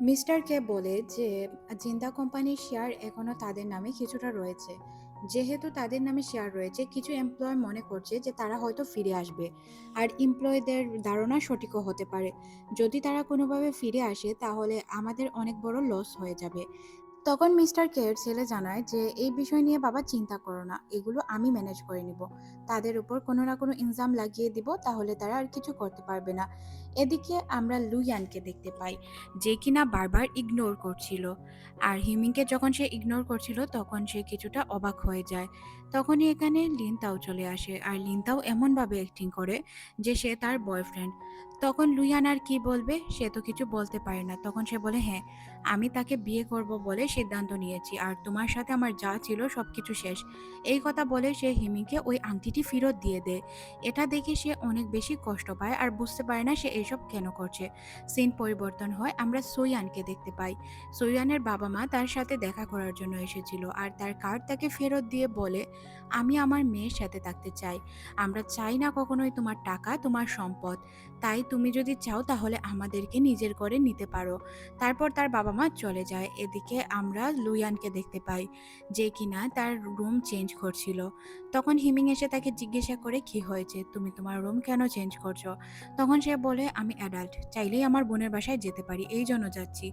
Mister কে বলে যে, জিন্দা কোম্পানির শেয়ার এখনও তাদের নামে কিছুটা রয়েছে। যেহেতু তাদের নামে শেয়ার রয়েছে, কিছু এমপ্লয় মনে করছে যে, তারা হয়তো ফিরে আসবে। আর এমপ্লয়ীদের ধারণা সঠিকও হতে পারে। যদি তারা কোনোভাবে ফিরে আসে, তাহলে আমাদের অনেক বড় লস হয়ে যাবে। তখন মিস্টার কের ছেলে জানায় যে, এই বিষয় নিয়ে বাবা চিন্তা করো না, এগুলো আমি ম্যানেজ করে নিব। তাদের উপর কোনো না কোনো ইনজাম লাগিয়ে দিব, তাহলে তারা আর কিছু করতে পারবে না। এদিকে আমরা লুইয়ানকে দেখতে পাই, যে কিনা বারবার ইগনোর করছিল। আর হিমিংকে যখন সে ইগনোর করছিল, তখন সে কিছুটা অবাক হয়ে যায়। তখনই এখানে লিনতাও চলে আসে, আর লিনতাও এমনভাবে অ্যাক্টিং করে যে, সে তার বয়ফ্রেন্ড তখন লুইয়ান আর কি বলবে, সে তো কিছু বলতে পারে না। তখন সে বলে হ্যাঁ আমি তাকে বিয়ে করব বলে সিদ্ধান্ত নিয়েছি আর তোমার সাথে আমার যা ছিল সবকিছু শেষ। এই কথা বলে সে হিমিকে ওই আংটিটি ফেরত দিয়ে দেয়। এটা দেখে সে অনেক বেশি কষ্ট পায় আর বুঝতে পারে না সে এসব কেন করছে। সিন পরিবর্তন হয়, আমরা সৈয়ানকে দেখতে পাই। সৈয়ানের বাবা মা তার সাথে দেখা করার জন্য এসেছিল আর তার কার্ড তাকে ফেরত দিয়ে বলে, আমি আমার মেয়ের সাথে থাকতে চাই। আমরা চাই না কখনোই তোমার টাকা, তোমার সম্পদ। তাই তুমি যদি চাও তাহলে আমাদেরকে নিজের করে নিতে পারো। তারপর তার বাবা মা চলে যায়। এদিকে আমরা লুয়ানকে দেখতে পাই যে কিনা তার রুম চেঞ্জ করছিল। তখন হিমিং এসে তাকে জিজ্ঞাসা করে, কি হয়েছে? তুমি তোমার রুম কেন চেঞ্জ করছ? তখন সে বলে, আমি অ্যাডাল্ট। চাইলেই আমার বোনের বাসায় যেতে পারি। এই জন্য যাচ্ছি।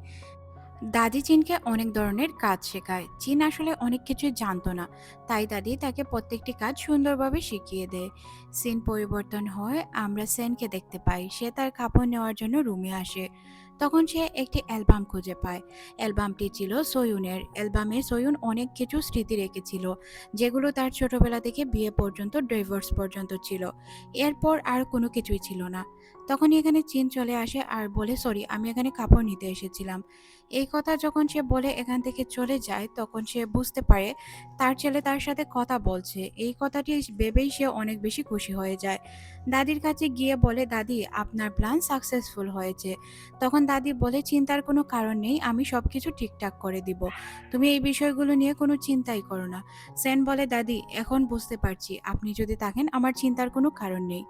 দাদি চিনকে অনেক ধরনের কাজ শেখায়। চিন আসলে অনেক কিছুই জানতো না। তাই দাদি তাকে প্রত্যেকটি কাজ সুন্দরভাবে শিখিয়ে দেয়। সিন পরিবর্তন হয়, আমরা সেনকে দেখতে পাই। সে তার কাপড় নেওয়ার জন্য রুমে আসে। তখন সে একটি অ্যালবাম খুঁজে পায়। অ্যালবামটি ছিল সয়ুনের। অ্যালবামে সয়ুন অনেক কিছু স্মৃতি রেখেছিল, যেগুলো তার ছোটবেলা থেকে বিয়ে পর্যন্ত ডাইভোর্স পর্যন্ত ছিল। এরপর আর কোনো কিছুই ছিল না। তখনই এখানে চিন চলে আসে আর বলে, সরি, আমি এখানে কাপড় নিতে এসেছিলাম। এই কথা যখন সে বলে এখান থেকে চলে যায়, তখন সে বুঝতে পারে তার ছেলে তার সাথে কথা বলছে। এই কথাটি ভেবেই সে অনেক বেশি খুশি হয়ে যায়। দাদির কাছে গিয়ে বলে, দাদি, আপনার প্ল্যান সাকসেসফুল হয়েছে। তখন দাদি বলে, চিন্তার কোনো কারণ নেই, আমি সব কিছু ঠিকঠাক করে দিব। তুমি এই বিষয়গুলো নিয়ে কোনো চিন্তাই করো না। সেন বলে, দাদি, এখন বুঝতে পারছি। আপনি যদি থাকেন, আমার চিন্তার কোনো কারণ নেই।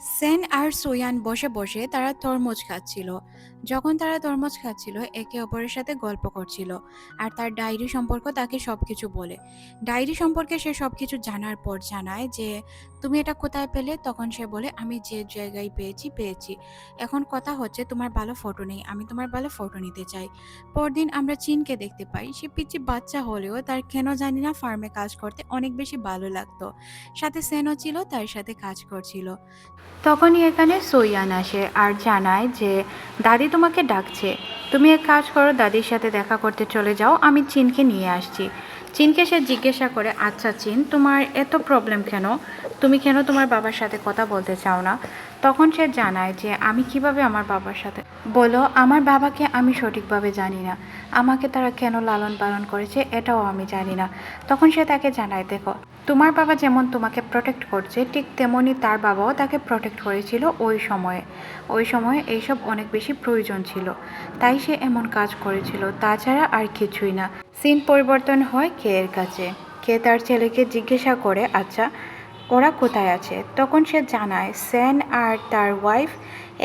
সেন আর সোয়ান বসে বসে তারা তরমুজ খাচ্ছিল। যখন তারা তরমুজ খাচ্ছিল, একে অপরের সাথে গল্প করছিল আর তার ডায়েরি সম্পর্ক তাকে সব কিছু বলে। ডায়েরি সম্পর্কে সে সব কিছু জানার পর জানায় যে তুমি এটা কোথায় পেলে? তখন সে বলে, আমি যে জায়গায় পেয়েছি পেয়েছি। এখন কথা হচ্ছে তোমার ভালো ফটো নেই, আমি তোমার ভালো ফটো নিতে চাই। পরদিন আমরা চিনকে দেখতে পাই। সে পিচি বাচ্চা হলেও তার কেন জানি না ফার্মে কাজ করতে অনেক বেশি ভালো লাগতো। সাথে সেনও ছিল, তার সাথে কাজ করছিল। তখনই এখানে সৈয়ান আসে আর জানায় যে, দাদি তোমাকে ডাকছে। তুমি এক কাজ করো, দাদির সাথে দেখা করতে চলে যাও, আমি চিনকে নিয়ে আসছি। চিনকে সে জিজ্ঞাসা করে আচ্ছা চিন, তোমার এত প্রবলেম কেন? তুমি কেন তোমার বাবার সাথে কথা বলতে চাও না? তখন সে জানায় যে, আমি কীভাবে আমার বাবার সাথে বলো, আমার বাবাকে আমি সঠিকভাবে জানি না। আমাকে তারা কেন লালন পালন করেছে, এটাও আমি জানি না। তখন সে তাকে জানায়, দেখো তোমার বাবা যেমন তোমাকে প্রোটেক্ট করছে, ঠিক তেমনই তার বাবাও তাকে প্রোটেক্ট করেছিল ওই সময়ে। ওই সময়ে এইসব অনেক বেশি প্রয়োজন ছিল। তাই সে এমন কাজ করেছিল, তাছাড়া আর কিছুই না। সিন পরিবর্তন হয় কে এর কাছে? কে তার ছেলেকে জিজ্ঞাসা করে আচ্ছা ওরা কোথায় আছে? তখন সে জানায় সেন আর তার ওয়াইফ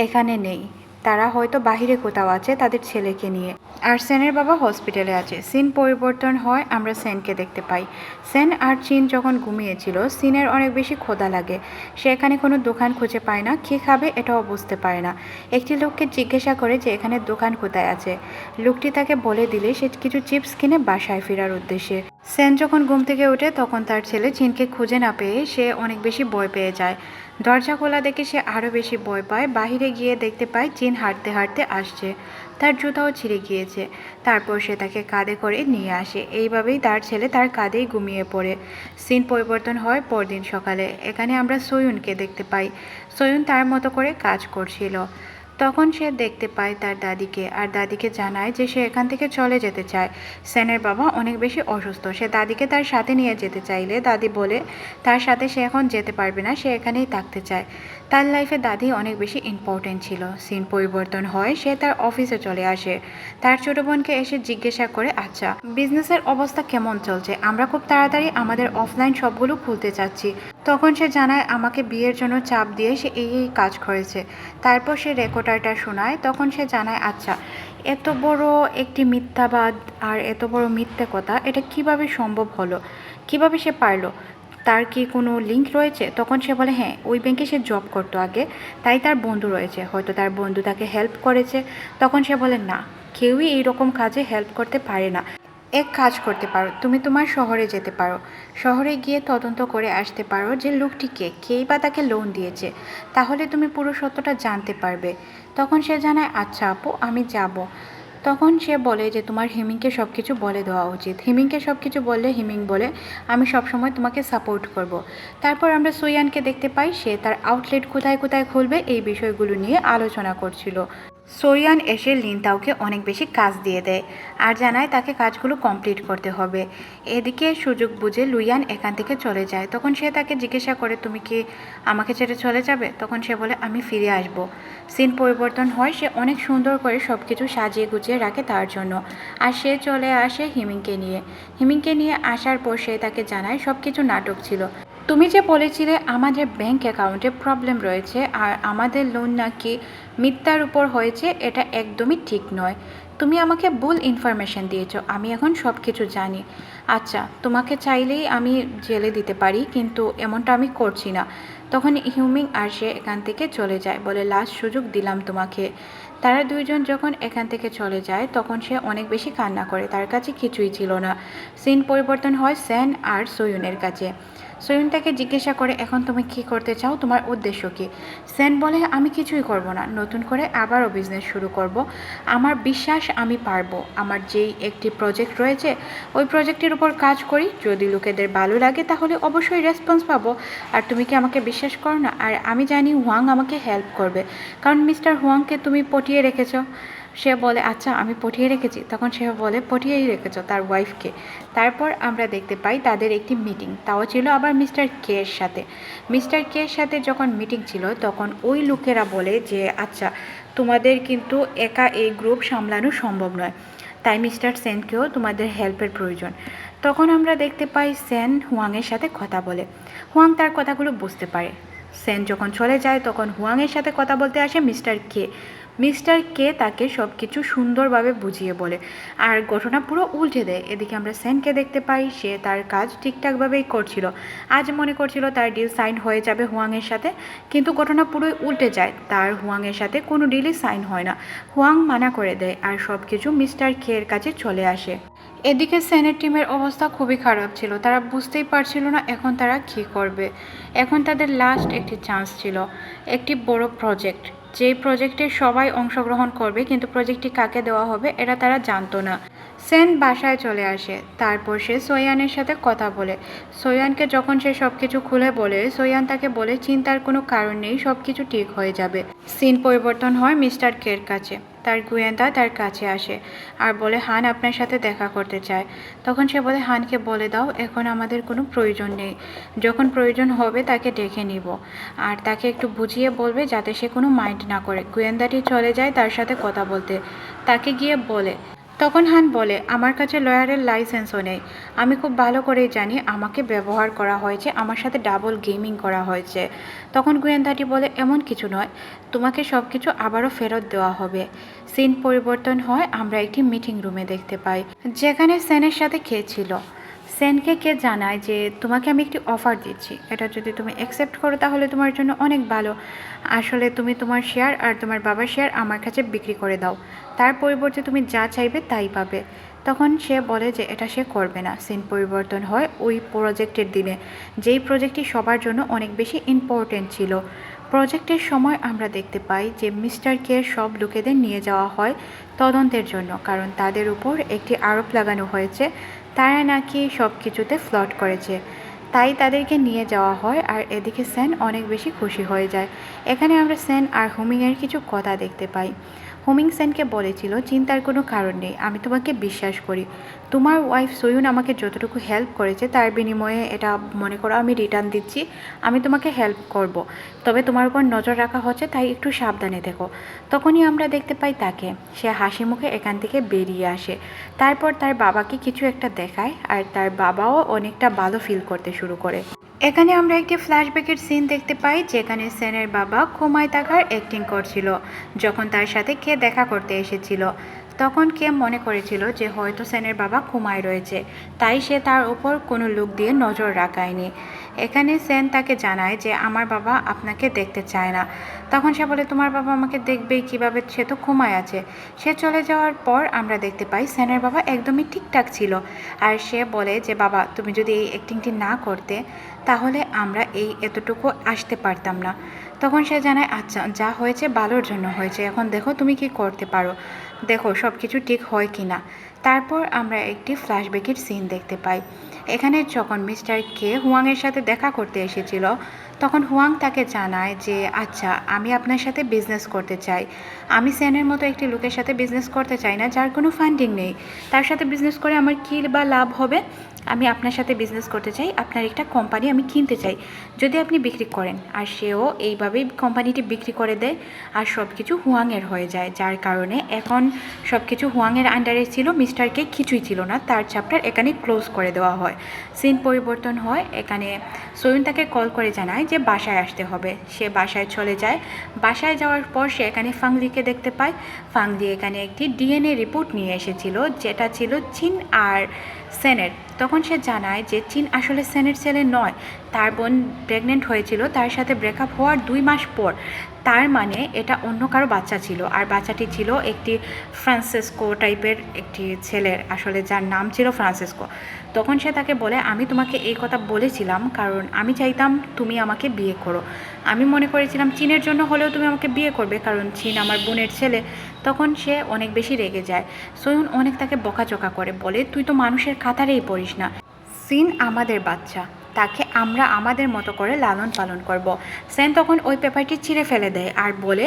এখানে নেই। তারা হয়তো বাহিরে কোথাও আছে তাদের ছেলেকে নিয়ে। আর সেনের বাবা হসপিটালে আছে। সিন পরিবর্তন হয়, আমরা সেনকে দেখতে পাই। সেন আর চিন যখন ঘুমিয়েছিল, সিনের অনেক বেশি ক্ষুধা লাগে। সে এখানে কোনো দোকান খুঁজে পায় না, কী খাবে এটাও বুঝতে পারে না। একটি লোককে জিজ্ঞাসা করে যে এখানে দোকান কোথায় আছে। লোকটি তাকে বলে দিলে সে কিছু চিপস কিনে বাসায় ফেরার উদ্দেশ্যে। সেন যখন ঘুম থেকে ওঠে, তখন তার ছেলে চিনকে খুঁজে না পেয়ে সে অনেক বেশি ভয় পেয়ে যায়। দরজা খোলা দেখে সে আরও বেশি ভয় পায়। বাহিরে গিয়ে দেখতে পায় চিন হাঁটতে হাঁটতে আসছে। তার জুতাও ছিঁড়ে গিয়েছে। তারপর সে তাকে কাঁধে করে নিয়ে আসে। এইভাবেই তার ছেলে তার কাঁধেই ঘুমিয়ে পড়ে। সিন পরিবর্তন হয় পরদিন সকালে। এখানে আমরা সয়ুনকে দেখতে পাই। সয়ুন তার মতো করে কাজ করছিল। তখন সে দেখতে পায় তার দাদিকে আর দাদিকে জানায় যে সে এখান থেকে চলে যেতে চায়। সেনের বাবা অনেক বেশি অসুস্থ। সে দাদিকে তার সাথে নিয়ে যেতে চাইলে দাদি বলে, তার সাথে সে এখন যেতে পারবে না, সে এখানেই থাকতে চায়। তার লাইফে দাদি অনেক বেশি ইম্পর্টেন্ট ছিল। সিন পরিবর্তন হয়, সে তার অফিসে চলে আসে। তার ছোট বোনকে এসে জিজ্ঞাসা করে আচ্ছা বিজনেসের অবস্থা কেমন চলছে? আমরা খুব তাড়াতাড়ি আমাদের অফলাইন সবগুলো খুলতে চাচ্ছি। তখন সে জানায়, আমাকে বিয়ের জন্য চাপ দিয়ে সে এই এই কাজ করেছে। তারপর সে রেকর্ডারটা শোনায়, তখন সে জানায় আচ্ছা এত বড় একটি মিথ্যাবাদ আর এত বড় মিথ্যে কথা, এটা কীভাবে সম্ভব হলো? কীভাবে সে পারল? তার কি কোনো লিঙ্ক রয়েছে? তখন সে বলে হ্যাঁ ওই ব্যাংকে সে জব করতো আগে, তাই তার বন্ধু রয়েছে। হয়তো তার বন্ধু তাকে হেল্প করেছে। তখন সে বলে, না, কেউই এই রকম কাজে হেল্প করতে পারে না। এক কাজ করতে পারো, তুমি তোমার শহরে যেতে পারো। শহরে গিয়ে তদন্ত করে আসতে পারো যে লোকটিকে, কেই বা তাকে লোন দিয়েছে। তাহলে তুমি পুরো সত্যটা জানতে পারবে। তখন সে জানায় আচ্ছা আপু, আমি যাব। তখন সে বলে যে, তোমার হিমিংকে সব কিছু বলে দেওয়া উচিত হিমিংকে সব কিছু বললে, হিমিং বলে, আমি সবসময় তোমাকে সাপোর্ট করব। তারপর আমরা সুইয়ানকে দেখতে পাই, সে তার আউটলেট কোথায় কোথায় খুলবে, এই বিষয়গুলো নিয়ে আলোচনা করছিল সোয়ান এসে লিনতাওকে অনেক বেশি কাজ দিয়ে দেয় আর জানায় তাকে কাজগুলো কমপ্লিট করতে হবে। এদিকে সুযোগ বুঝে লুইয়ান এখান থেকে চলে যায়। তখন সে তাকে জিজ্ঞাসা করে, তুমি কি আমাকে ছেড়ে চলে যাবে? তখন সে বলে, আমি ফিরে আসব। সিন পরিবর্তন হয়, সে অনেক সুন্দর করে সব কিছু সাজিয়ে গুছিয়ে রাখে তার জন্য। আর সে চলে আসে হিমিংকে নিয়ে। হিমিংকে নিয়ে আসার পর সে তাকে জানায় সব কিছু নাটক ছিল। তুমি যে বলেছিলে আমাদের ব্যাংক অ্যাকাউন্টে প্রবলেম রয়েছে আর আমাদের লোন নাকি মিথ্যার উপর হয়েছে, এটা একদমই ঠিক নয়। তুমি আমাকে ভুল ইনফরমেশন দিয়েছ, আমি এখন সব কিছু জানি। আচ্ছা তোমাকে চাইলেই আমি জেলে দিতে পারি, কিন্তু এমনটা আমি করছি না। তখন হিউমিং আর সে এখান থেকে চলে যায় বলে লাস্ট সুযোগ দিলাম তোমাকে। তারা দুইজন যখন এখান থেকে চলে যায়, তখন সে অনেক বেশি কান্না করে। তার কাছে কিছুই ছিল না। সিন পরিবর্তন হয় স্যান আর সয়ুনের কাছে। সয়ুন তাকে জিজ্ঞাসা করে, এখন তুমি কি করতে চাও? তোমার উদ্দেশ্য কি? সেন বলে, আমি কিছুই করব না। নতুন করে আবারও বিজনেস শুরু করব। আমার বিশ্বাস আমি পারব। আমার যেই একটি প্রজেক্ট রয়েছে, ওই প্রজেক্টের উপর কাজ করি। যদি লোকেদের ভালো লাগে, তাহলে অবশ্যই রেসপন্স পাবো। আর তুমি কি আমাকে বিশ্বাস করো না? আর আমি জানি হুয়াং আমাকে হেল্প করবে। কারণ মিস্টার হুয়াংকে তুমি পটিয়ে রেখেছ? সে বলে আচ্ছা আমি পটিয়ে রেখেছি। তখন সে বলে, পটিয়েই রেখেছ তার ওয়াইফকে তারপর আমরা দেখতে পাই তাদের একটি মিটিং তাও ছিল আবার মিস্টার কে এর সাথে। মিস্টার কে এর সাথে যখন মিটিং ছিল, তখন ওই লোকেরা বলে যে আচ্ছা তোমাদের কিন্তু একা এই গ্রুপ সামলানো সম্ভব নয়। তাই মিস্টার সেনকেও তোমাদের হেল্পের প্রয়োজন। তখন আমরা দেখতে পাই সেন হুয়াংয়ের সাথে কথা বলে। হুয়াং তার কথাগুলো বুঝতে পারে। সেন যখন চলে যায়, তখন হুয়াংয়ের সাথে কথা বলতে আসে মিস্টার কে মিস্টার কে তাকে সব কিছু সুন্দরভাবে বুঝিয়ে বলে। আর ঘটনা পুরো উল্টে দেয়। এদিকে আমরা সেনকে দেখতে পাই, সে তার কাজ ঠিকঠাকভাবেই করছিল। আজ মনে করছিল তার ডিল সাইন হয়ে যাবে হুয়াংয়ের সাথে, কিন্তু ঘটনা পুরোই উল্টে যায়। তার হুয়াংয়ের সাথে কোনো ডিলই সাইন হয় না। হুয়াং মানা করে দেয় আর সব কিছু মিস্টার কের কাছে চলে আসে। এদিকে সেনের টিমের অবস্থা খুবই খারাপ ছিল। তারা বুঝতেই পারছিল না এখন তারা কী করবে। এখন তাদের লাস্ট একটি চান্স ছিল। একটি বড় প্রজেক্ট যেই প্রজেক্টে সবাই অংশগ্রহণ করবে, কিন্তু প্রজেক্টটি কাকে দেওয়া হবে, এটা তারা জানতো না। সেন বাসায় চলে আসে। তারপর সে সোয়ানের সাথে কথা বলে। সোয়ানকে যখন সে সব কিছু খুলে বলে, সোয়ান তাকে বলে, চিন্তার কোনো কারণ নেই সব কিছু ঠিক হয়ে যাবে। সিন পরিবর্তন হয় মিস্টার কের কাছে। তার গোয়েন্দা তার কাছে আসে আর বলে, হান আপনার সাথে দেখা করতে চায়। তখন সে বলে, হানকে বলে দাও, এখন আমাদের কোনো প্রয়োজন নেই। যখন প্রয়োজন হবে তাকে ডেকে নিব আর তাকে একটু বুঝিয়ে বলবে যাতে সে কোনো মাইন্ড না করে। গোয়েন্দাটি চলে যায় তার সাথে কথা বলতে। তাকে গিয়ে বলে তখন হান বলে, আমার কাছে লয়ারের লাইসেন্সও নেই। আমি খুব ভালো করেই জানি আমাকে ব্যবহার করা হয়েছে, আমার সাথে ডাবল গেমিং করা হয়েছে। তখন গোয়েন্দাটি বলে, এমন কিছু নয়। তোমাকে সব কিছু আবারও ফেরত দেওয়া হবে। সিন পরিবর্তন হয়, আমরা একটি মিটিং রুমে দেখতে পাই। যেখানে সেনের সাথে খেয়েছিল। সেনকে কে জানায় যে তোমাকে আমি একটি অফার দিচ্ছি। এটা যদি তুমি অ্যাকসেপ্ট করো তাহলে তোমার জন্য অনেক ভালো। আসলে তুমি তোমার শেয়ার আর তোমার বাবার শেয়ার আমার কাছে বিক্রি করে দাও। তার পরিবর্তে তুমি যা চাইবে তাই পাবে। তখন সে বলে যে এটা সে করবে না। সিন পরিবর্তন হয় ওই প্রজেক্টের দিনে। যেই প্রজেক্টটি সবার জন্য অনেক বেশি ইম্পর্টেন্ট ছিল। প্রজেক্টের সময় আমরা দেখতে পাই যে মিস্টার কে সব লোকেদের নিয়ে যাওয়া হয় তদন্তের জন্য। কারণ তাদের উপর একটি আরোপ লাগানো হয়েছে তারা নাকি সব কিছুতে ফ্লট করেছে। তাই তাদেরকে নিয়ে যাওয়া হয় আর এদিকে সেন অনেক বেশি খুশি হয়ে যায়। এখানে আমরা সেন আর হুমিংয়ের কিছু কথা দেখতে পাই। হুমিং সেনকে বলেছিল, চিন্তার কোনো কারণ নেই, আমি তোমাকে বিশ্বাস করি। তোমার ওয়াইফ সয়ুন আমাকে যতটুকু হেল্প করেছে, তার বিনিময়ে এটা মনে করো আমি রিটার্ন দিচ্ছি, আমি তোমাকে হেল্প করব। তবে তোমার উপর নজর রাখা হচ্ছে, তাই একটু সাবধানে দেখো তখনই আমরা দেখতে পাই তাকে। সে হাসি মুখে এখান থেকে বেরিয়ে আসে। তারপর তার বাবাকে কিছু একটা দেখায়, আর তার বাবাও অনেকটা ভালো ফিল করতে শুরু করে। এখানে আমরা একটি ফ্ল্যাশব্যাকের সিন দেখতে পাই, যেখানে সেনের বাবা কোমায় থাকার অ্যাক্টিং করছিল, যখন তার সাথে কে দেখা করতে এসেছিল। তখন কে মনে করেছিল যে হয়তো সেনের বাবা কুমায় রয়েছে, তাই সে তার উপর কোনো লোক দিয়ে নজর রাখায়নি। এখানে সেন তাকে জানায় যে আমার বাবা আপনাকে দেখতে চায় না। তখন সে বলে, তোমার বাবা আমাকে দেখবেই কীভাবে সে তো ঘুমায় আছে। সে চলে যাওয়ার পর আমরা দেখতে পাই সেনের বাবা একদমই ঠিকঠাক ছিল। আর সে বলে যে, বাবা, তুমি যদি এই অ্যাক্টিংটি না করতে, তাহলে আমরা এই এতটুকু আসতে পারতাম না। তখন সে জানায় আচ্ছা যা হয়েছে ভালোর জন্য হয়েছে। এখন দেখো তুমি কি করতে পারো। দেখো সব কিছু ঠিক হয় কি না তারপর আমরা একটি ফ্ল্যাশব্যাকের সিন দেখতে পাই। এখানে যখন মিস্টার কে হুয়াংয়ের সাথে দেখা করতে এসেছিল, তখন হুয়াং তাকে জানায় যে আচ্ছা আমি আপনার সাথে বিজনেস করতে চাই। আমি সেনের মতো একটি লোকের সাথে বিজনেস করতে চাই না, যার কোনো ফান্ডিং নেই। তার সাথে বিজনেস করে আমার কী বা লাভ হবে? আমি আপনার সাথে বিজনেস করতে চাই, আপনার একটা কোম্পানি আমি কিনতে চাই। যদি আপনি বিক্রি করেন, আর সেও এইভাবেই কোম্পানিটি বিক্রি করে দেয়, আর সব কিছু হুয়াংয়ের হয়ে যায়। যার কারণে এখন সব কিছু হুয়াংয়ের আন্ডারে ছিল মিস্টারকে কিছুই ছিল না। তার চ্যাপ্টার এখানে ক্লোজ করে দেওয়া হয়। সিন পরিবর্তন হয়, এখানে সয়ুন তাকে কল করে জানায় যে বাসায় আসতে হবে। সে বাসায় চলে যায়। বাসায় যাওয়ার পর সে এখানে ফাংলিকে দেখতে পায়। ফাংলি এখানে একটি ডিএনএ রিপোর্ট নিয়ে এসেছিল, যেটা ছিল চীন আর সেনের তখন সে জানায় যে চীন আসলে সেনের ছেলে নয়, তার বোন প্রেগনেন্ট হয়েছিল, তার সাথে ব্রেকআপ হওয়ার দুই মাস পর। তার মানে এটা অন্য কারও বাচ্চা ছিল, আর বাচ্চাটি ছিল একটি ফ্রান্সিসকো টাইপের একটি ছেলের, আসলে যার নাম ছিল ফ্রান্সিসকো। তখন সে তাকে বলে, আমি তোমাকে এই কথা বলেছিলাম, কারণ আমি চাইতাম তুমি আমাকে বিয়ে করো। আমি মনে করেছিলাম চীনের জন্য হলেও তুমি আমাকে বিয়ে করবে, কারণ চীন আমার বোনের ছেলে। তখন সে অনেক বেশি রেগে যায়। সয়ুন অনেক তাকে বকাচকা করে, বলে, তুই তো মানুষের কাতারেই পড়িস না। সিন আমাদের বাচ্চা। তাকে আমরা আমাদের মতো করে লালন পালন করব। সেন তখন ওই পেপারটি ছিঁড়ে ফেলে দেয় আর বলে,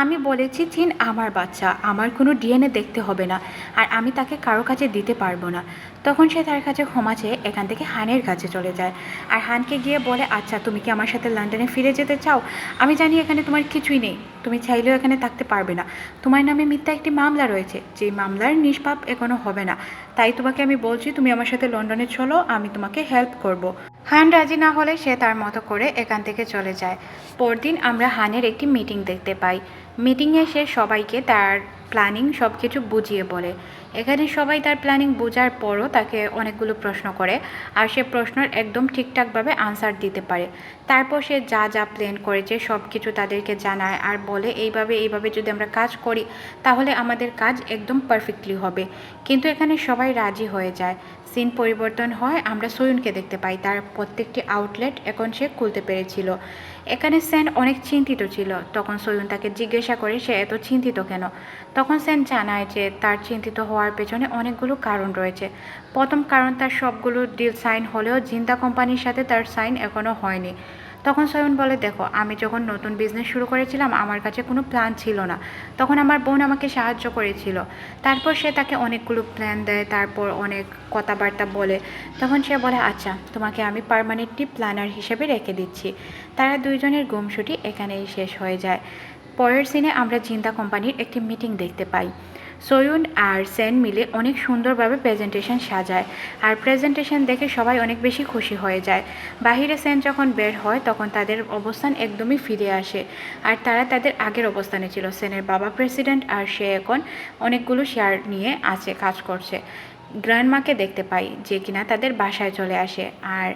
আমি বলেছি চিন আমার বাচ্চা, আমার কোনো ডিএনএ দেখতে হবে না আর আমি তাকে কারও কাছে দিতে পারব না তখন সে তার কাছে ক্ষমা চেয়ে এখান থেকে হানের কাছে চলে যায় আর হানকে গিয়ে বলে আচ্ছা তুমি কি আমার সাথে লন্ডনে ফিরে যেতে চাও আমি জানি এখানে তোমার কিছুই নেই, তুমি চাইলেও এখানে থাকতে পারবে না তোমার নামে মিথ্যা একটি মামলা রয়েছে যে মামলার নিষ্পাপ এখনও হবে না তাই তোমাকে আমি বলছি, তুমি আমার সাথে লন্ডনে চলো, আমি তোমাকে হেল্প করব। হান রাজি না হলে সে তার মতো করে এখান থেকে চলে যায়। পরদিন আমরা হানের একটি মিটিং দেখতে পাই। মিটিংয়ে সে সবাইকে তার প্ল্যানিং সব কিছু বুঝিয়ে বলে। এখানে সবাই তার প্ল্যানিং বোঝার পরও তাকে অনেকগুলো প্রশ্ন করে আর সে প্রশ্নের একদম ঠিকঠাকভাবে আনসার দিতে পারে। তারপর সে যা যা প্ল্যান করেছে সব কিছু তাদেরকে জানায় আর বলে, এইভাবে এইভাবে যদি আমরা কাজ করি, তাহলে আমাদের কাজ একদম পারফেক্টলি হবে। কিন্তু এখানে সবাই রাজি হয়ে যায়। সিন পরিবর্তন হয়, আমরা সয়ুনকে দেখতে পাই। তার প্রত্যেকটি আউটলেট এখন সে খুলতে পেরেছিল। এখানে সেন অনেক চিন্তিত ছিল। তখন সয়ুন তাকে জিজ্ঞাসা করে, সে এত চিন্তিত কেন? তখন সেন জানায় যে তার চিন্তিত হওয়ার পেছনে অনেকগুলো কারণ রয়েছে। প্রথম কারণ, তার সবগুলো ডিল সাইন হলেও জিন্দা কোম্পানির সাথে তার সাইন এখনও হয়নি। তখন সয়ন বলে, দেখো, আমি যখন নতুন বিজনেস শুরু করেছিলাম, আমার কাছে কোনো প্ল্যান ছিল না। তখন আমার বোন আমাকে সাহায্য করেছিল। তারপর সে তাকে অনেকগুলো প্ল্যান দেয়, তারপর অনেক কথাবার্তা বলে। তখন সে বলে আচ্ছা তোমাকে আমি পারমানেন্টলি প্ল্যানার হিসেবে রেখে দিচ্ছি। তারা দুইজনের গুমসুটি এখানেই শেষ হয়ে যায়। পরের সিনে আমরা জিন্দা কোম্পানির একটি মিটিং দেখতে পাই। সয়ুন আর সেন মিলে অনেক সুন্দরভাবে প্রেজেন্টেশন সাজায়। আর প্রেজেন্টেশন দেখে সবাই অনেক বেশি খুশি হয়ে যায়। বাহিরে সেন যখন বের হয়, তখন তাদের অবস্থান একদমই ফিরে আসে। আর তারা তাদের আগের অবস্থানে ছিল। সেনের বাবা প্রেসিডেন্ট আর সে এখন অনেকগুলো শেয়ার নিয়ে আছে, কাজ করছে। গ্র্যান্ডমাকে দেখতে পাই, যে কিনা তাদের বাসায় চলে আসে। আর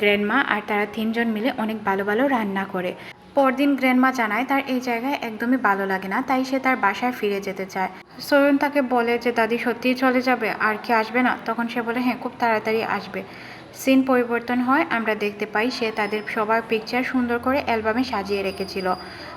গ্র্যান্ডমা আর তারা তিনজন মিলে অনেক ভালো ভালো রান্না করে। পরদিন গ্র্যান্ডমা জানায়, তার এই জায়গায় একদমই ভালো লাগে না, তাই সে তার বাসায় ফিরে যেতে চায়। সরুন তাকে বলে যে, দাদি, সত্যিই চলে যাবে, আর কি আসবে না? তখন সে বলে হ্যাঁ খুব তাড়াতাড়ি আসবে। সিন পরিবর্তন হয়, আমরা দেখতে পাই সে তাদের সবার পিকচার সুন্দর করে অ্যালবামে সাজিয়ে রেখেছিল।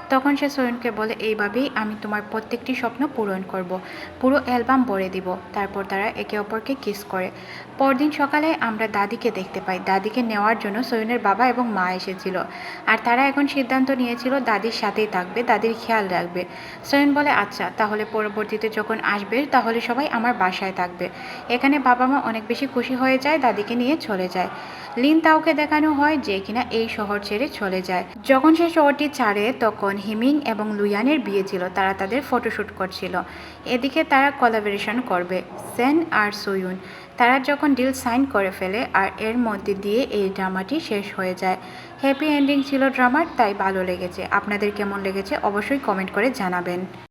তখন সে সোয়নকে বলে এইভাবেই আমি তোমার প্রত্যেকটি স্বপ্ন পূরণ করব। পুরো অ্যালবাম ভরে দিব। তারপর তারা একে অপরকে কিস করে। পরদিন সকালে আমরা দাদিকে দেখতে পাই। দাদিকে নেওয়ার জন্য সোয়নের বাবা এবং মা এসেছিল। আর তারা এখন সিদ্ধান্ত নিয়েছিল, দাদির সাথেই থাকবে, দাদির খেয়াল রাখবে। সোয়ন বলে আচ্ছা তাহলে পরবর্তীতে যখন আসবে, তাহলে সবাই আমার বাসায় থাকবে। এখানে বাবা মা অনেক বেশি খুশি হয়ে যায়, দাদিকে নিয়ে চলে যায়। লিন তাওকে দেখানো হয় যে কিনা এই শহর ছেড়ে চলে যায়। যখন সে শহরটি ছাড়ে, তখন হিমিং এবং লুয়ানের বিয়ে ছিল। তারা তাদের ফটোশ্যুট করছিল। এদিকে তারা কলাবরেশন করবে, সেন আর সোয়ুন তারা যখন ডিল সাইন করে ফেলে আর এর মধ্যে দিয়ে এই ড্রামাটি শেষ হয়ে যায়। হ্যাপি এন্ডিং ছিল ড্রামার, তাই ভালো লেগেছে। আপনাদের কেমন লেগেছে অবশ্যই কমেন্ট করে জানাবেন।